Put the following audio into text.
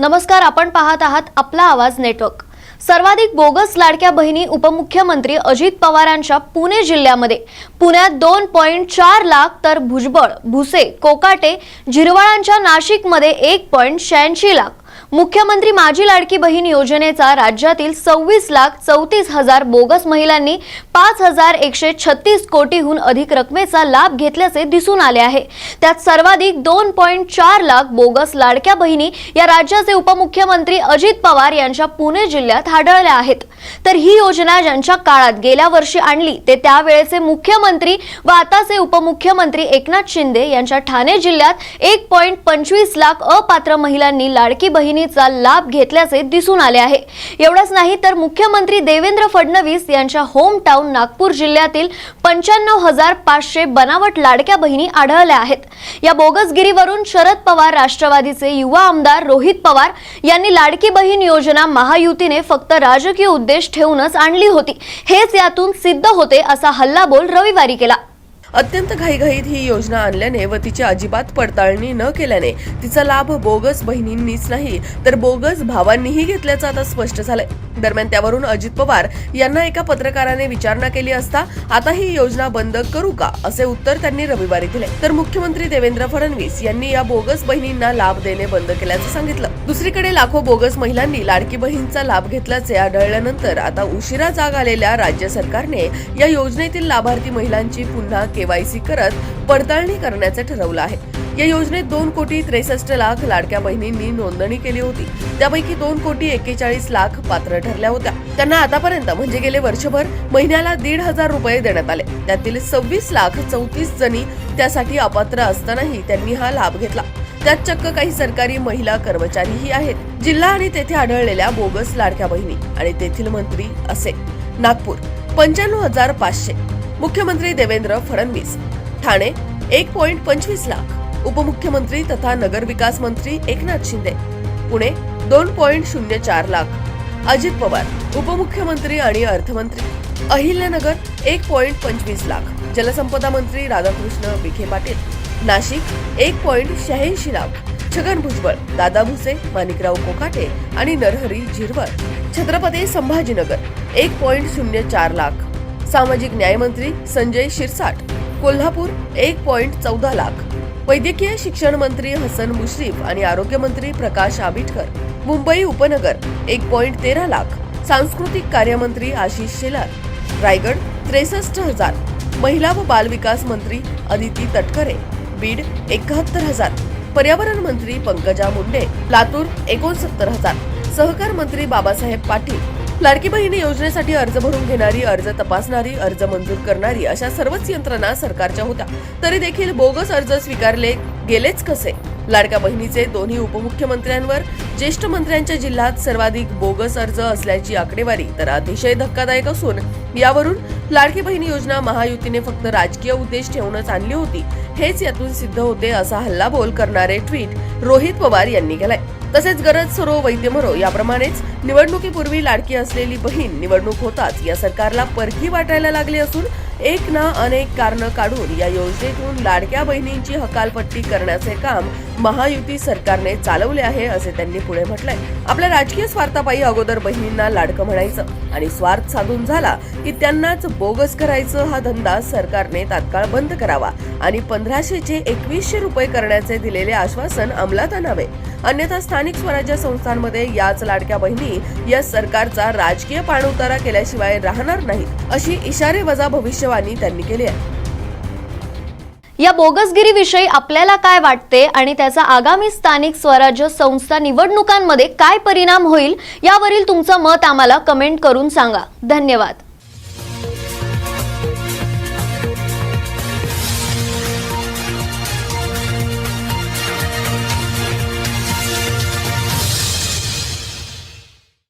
नमस्कार आपण पाहत आहात आपला आवाज नेटवर्क. सर्वाधिक बोगस लाडक्या बहिणी उपमुख्यमंत्री अजित पवारांच्या पुणे जिल्ह्यामध्ये. पुण्यात दोन पॉईंट चार लाख तर भुजबळ भुसे कोकाटे झिरवाळांच्या नाशिकमध्ये एक पॉईंट शहाऐंशी लाख. मुख्यमंत्री माझी लाडकी बहीण योजनेचा राज्यातील सव्वीस लाख चौतीस हजार बोगस महिलांनी पाच हजार एकशे छत्तीस कोटीहून अधिक रकमेचा लाभ घेतल्याचे दिसून आले आहे. त्यात सर्वाधिक दोन पॉईंट चार लाख बोगस लाडक्या बहिणी या राज्याचे उपमुख्यमंत्री अजित पवार यांच्या पुणे जिल्ह्यात आढळल्या आहेत. तर ही योजना ज्यांच्या काळात गेल्या वर्षी आणली ते त्यावेळेचे मुख्यमंत्री व आताचे उपमुख्यमंत्री एकनाथ शिंदे यांच्या ठाणे जिल्ह्यात एक पॉईंट पंचवीस लाख अपात्र महिलांनी लाडकी बहिणीचा लाभ घेतल्याचे दिसून आले आहे. एवढंच नाही तर मुख्यमंत्री देवेंद्र फडणवीस यांच्या होम टाउन नागपूर जिल्ह्यातील पंच्याण्णव हजार पाचशे बनावट लाडक्या बहिणी आढळल्या आहेत. या बोगसगिरीवरून शरद पवार राष्ट्रवादीचे युवा आमदार रोहित पवार यांनी लाडकी बहीण योजना महायुतीने फक्त राजकीय उद्देश ठेवूनच आणली होती. हेच यातून सिद्ध होते असा हल्लाबोल रविवारी केला. अत्यंत घाईघाईत ही योजना आणल्याने व तिची अजिबात पडताळणी न केल्याने तिचा लाभ बोगस बहिणींनीच नाही तर बोगस भावांनीही घेतल्याचं आता स्पष्ट झालंय. दरम्यान त्यावरून अजित पवार यांना एका पत्रकाराने विचारणा केली असता आता ही योजना बंद करू का असे उत्तर त्यांनी रविवारी दिले. तर मुख्यमंत्री देवेंद्र फडणवीस यांनी या बोगस बहिणींना लाभ देणे बंद केल्याचं सांगितलं. दुसरीकडे लाखो बोगस महिलांनी लाडकी बहीणचा लाभ घेतल्याचे आढळल्यानंतर आता उशिरा जाग आलेल्या राज्य सरकारने या योजनेतील लाभार्थी महिलांची पुन्हा केवायसी करत पडताळणी करण्याचे ठरवलं आहे. या योजनेत दोन कोटी त्रेसष्ट लाख लाडक्या बहिणींनी नोंदणी केली होती. त्यापैकी दोन कोटी एक्केचाळीस लाख पात्र ठरल्या होत्या. त्यांना आतापर्यंत म्हणजे गेले वर्षभर महिन्याला दीड हजार रुपये देण्यात आले. त्यातील सव्वीस लाख चौतीस जणी त्यासाठी अपात्र असतानाही त्यांनी हा लाभ घेतला. त्यात चक्क काही सरकारी महिला कर्मचारीही आहेत. जिल्हा आणि तेथे आढळलेल्या बोगस लाडक्या बहिणी आणि तेथील मंत्री असे. नागपूर पंच्याण्णव हजार पाचशे. मुख्यमंत्री देवेंद्र फडणवीस. ठाणे एक पॉइंट पंचवीस लाख. उपमुख्यमंत्री तथा नगरविकास मंत्री एकनाथ शिंदे. पुणे दोन पॉइंट शून्य चार लाख. अजित पवार उपमुख्यमंत्री आणि अर्थमंत्री. अहिल्यानगर एक पॉइंट पंचवीस लाख. जलसंपदा मंत्री राधाकृष्ण विखे पाटील. नाशिक एक पॉइंट शहाऐंशी लाख. छगन भुजबळ दादा भुसे माणिकराव कोकाटे आणि नरहरी झिरवळ. छत्रपती संभाजीनगर एक पॉइंट शून्य चार लाख. सामाजिक न्यायमंत्री संजय शिरसाट कोल्हापूर एक पॉइंट चौदा लाख. वैद्यकीय शिक्षण मंत्री हसन मुश्रीफ आणि आरोग्यमंत्री प्रकाश आबिटकर मुंबई उपनगर एक पॉइंट तेरा लाख. सांस्कृतिक कार्यमंत्री आशिष शेलार रायगड त्रेसष्ट हजार. महिला व बालविकास मंत्री अदिती तटकरे बीड एकाहत्तर हजार. पर्यावरण मंत्री पंकजा मुंडे लातूर एकोणसत्तर हजार. सहकार मंत्री बाबासाहेब पाटील लाडकी बहिणी योजनेसाठी अर्ज भरून घेणारी अर्ज तपासणारी अर्ज मंजूर करणारी अशा सर्वच यंत्रणा सरकारच्या होत्या. तरी देखील बोगस अर्ज स्वीकारले गेलेच कसे? लाडक्या बहिणीचे दोन्ही उपमुख्यमंत्र्यांवर ज्येष्ठ मंत्र्यांच्या जिल्ह्यात सर्वाधिक बोगस अर्ज असल्याची आकडेवारी तर अतिशय धक्कादायक असून यावरून लाडकी बहीण योजना महायुतीने फक्त राजकीय उद्देश ठेवूनच आणली होती. हेच यातून सिद्ध होते असा हल्लाबोल करणारे ट्विट रोहित पवार यांनी केलाय. तसेच गरज सरो वैद्य मरो याप्रमाणेच निवडणुकीपूर्वी लाडकी असलेली बहीण निवडणूक होताच या सरकारला परखी वाटायला लागली असून एक ना अनेक कारण काढून या योजनेतून लाडक्या बहिणींची हकालपट्टी करण्याचे काम महायुती सरकारने चालवले आहे असे त्यांनी पुढे म्हटलंय. आपल्या राजकीय स्वार्थापायी अगोदर बहिणींना लाडकं म्हणायचं आणि स्वार्थ साधून झाला की त्यांनाच बोगस करायचं हा धंदा सरकारने तात्काळ बंद करावा आणि पंधराशेचे एकवीसशे रुपये करण्याचे दिलेले आश्वासन अंमलात आणावे. अन्यथा स्थानिक स्वराज्य संस्थांमध्ये याच लाडक्या बहिणी या सरकारचा राजकीय पाणउतारा केल्याशिवाय राहणार नाहीत अशी इशारे भविष्य भविष्यवाणी त्यांनी केली आहे. या बोगसगिरीविषयी आपल्याला काय वाटते आणि त्याचा आगामी स्थानिक स्वराज्य संस्था निवडणुकांमध्ये काय परिणाम होईल यावरील तुमचं मत आम्हाला कमेंट करून सांगा. धन्यवाद.